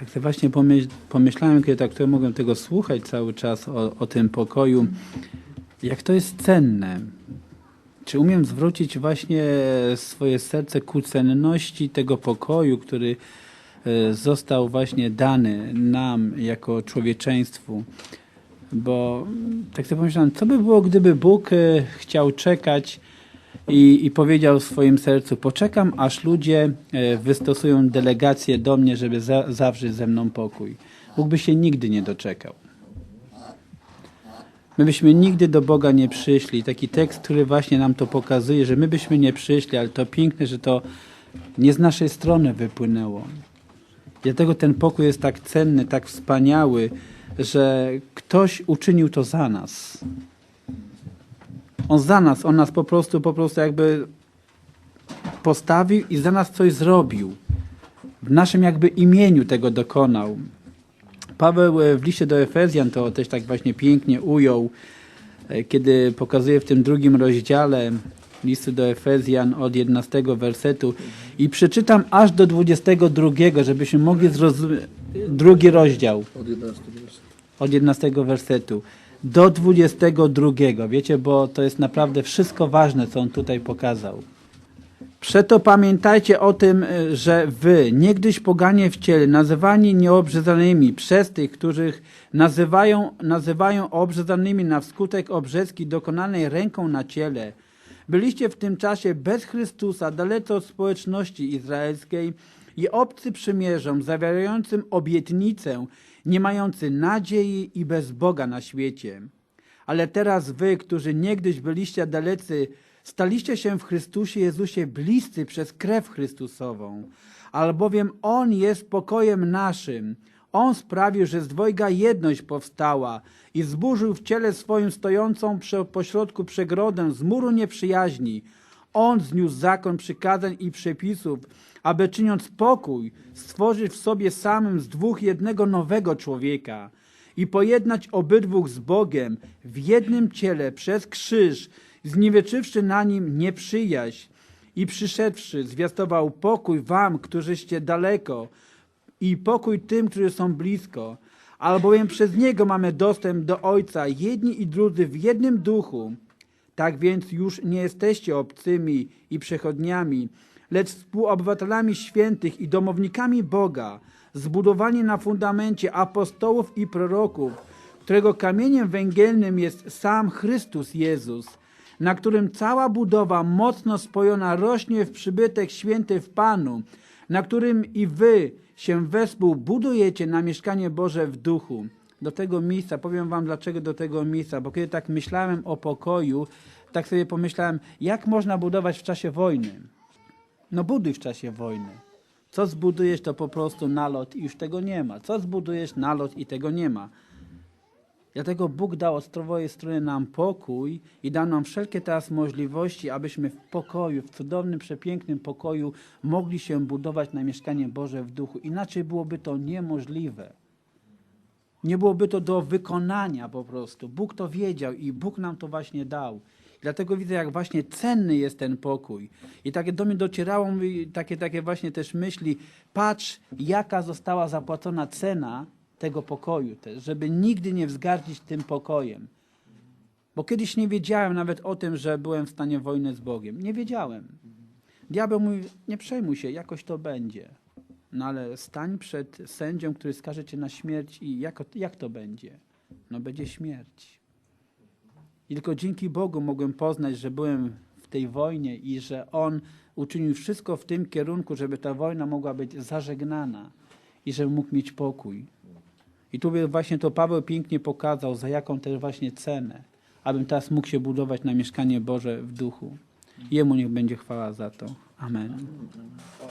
Tak sobie właśnie pomyśl, pomyślałem, kiedy tak tutaj mogłem tego słuchać cały czas o, o tym pokoju, jak to jest cenne. Czy umiem zwrócić właśnie swoje serce ku cenności tego pokoju, który e, został właśnie dany nam jako człowieczeństwu? Bo tak sobie pomyślałem, co by było, gdyby Bóg e, chciał czekać i, i powiedział w swoim sercu, poczekam, aż ludzie e, wystosują delegację do mnie, żeby za, zawrzeć ze mną pokój. Bóg się nigdy nie doczekał. My byśmy nigdy do Boga nie przyszli. Taki tekst, który właśnie nam to pokazuje, że my byśmy nie przyszli, ale to piękne, że to nie z naszej strony wypłynęło. Dlatego ten pokój jest tak cenny, tak wspaniały, że ktoś uczynił to za nas. On za nas, on nas po prostu, po prostu jakby postawił i za nas coś zrobił. W naszym jakby imieniu tego dokonał. Paweł e, w liście do Efezjan to też tak właśnie pięknie ujął, e, kiedy pokazuje w tym drugim rozdziale listu do Efezjan od 11 wersetu i przeczytam aż do 22, żebyśmy mogli zrozumieć drugi rozdział Od 11 wersetów. od 11 wersetu do 22. Wiecie, bo to jest naprawdę wszystko ważne, co on tutaj pokazał. Przeto pamiętajcie o tym, y, że wy, niegdyś poganie w ciele, nazywani nieobrzezanymi przez tych, których nazywają, nazywają obrzezanymi na wskutek obrzezki dokonanej ręką na ciele, byliście w tym czasie bez Chrystusa, dalece od społeczności izraelskiej i obcy przymierzom, zawierającym obietnicę, nie mający nadziei i bez Boga na świecie. Ale teraz wy, którzy niegdyś byliście dalecy, staliście się w Chrystusie Jezusie bliscy przez krew Chrystusową. Albowiem On jest pokojem naszym. On sprawił, że z dwojga jedność powstała i zburzył w ciele swoim stojącą pośrodku przegrodę z muru nieprzyjaźni. On zniósł zakon przykazań i przepisów, aby czyniąc pokój, stworzyć w sobie samym z dwóch jednego nowego człowieka i pojednać obydwóch z Bogiem w jednym ciele przez krzyż, zniweczywszy na nim nieprzyjaźń i przyszedłszy, zwiastował pokój wam, którzyście daleko i pokój tym, którzy są blisko, albowiem przez Niego mamy dostęp do Ojca, jedni i drudzy w jednym duchu. Tak więc już nie jesteście obcymi i przechodniami, lecz współobywatelami świętych i domownikami Boga, zbudowani na fundamencie apostołów i proroków, którego kamieniem węgielnym jest sam Chrystus Jezus, na którym cała budowa mocno spojona rośnie w przybytek święty w Panu, na którym i wy się wespół budujecie na mieszkanie Boże w duchu. Do tego miejsca, powiem wam dlaczego do tego miejsca, bo kiedy tak myślałem o pokoju, tak sobie pomyślałem, jak można budować w czasie wojny. No buduj w czasie wojny. Co zbudujesz, to po prostu nalot i już tego nie ma. Co zbudujesz, nalot i tego nie ma. Dlatego Bóg dał od swojej strony nam pokój i dał nam wszelkie teraz możliwości, abyśmy w pokoju, w cudownym, przepięknym pokoju mogli się budować na mieszkanie Boże w duchu. Inaczej byłoby to niemożliwe. Nie byłoby to do wykonania po prostu. Bóg to wiedział i Bóg nam to właśnie dał. Dlatego widzę, jak właśnie cenny jest ten pokój. I takie do mnie docierało takie, takie właśnie też myśli, patrz, jaka została zapłacona cena tego pokoju też, żeby nigdy nie wzgardzić tym pokojem. Bo kiedyś nie wiedziałem nawet o tym, że byłem w stanie wojny z Bogiem. Nie wiedziałem. Diabeł mówi, nie przejmuj się, jakoś to będzie. No ale stań przed sędzią, który skaże cię na śmierć i jak, jak to będzie? No będzie śmierć. I tylko dzięki Bogu mogłem poznać, że byłem w tej wojnie i że On uczynił wszystko w tym kierunku, żeby ta wojna mogła być zażegnana i żebym mógł mieć pokój. I tu właśnie to Paweł pięknie pokazał, za jaką też właśnie cenę, abym teraz mógł się budować na mieszkanie Boże w duchu. Jemu niech będzie chwała za to. Amen.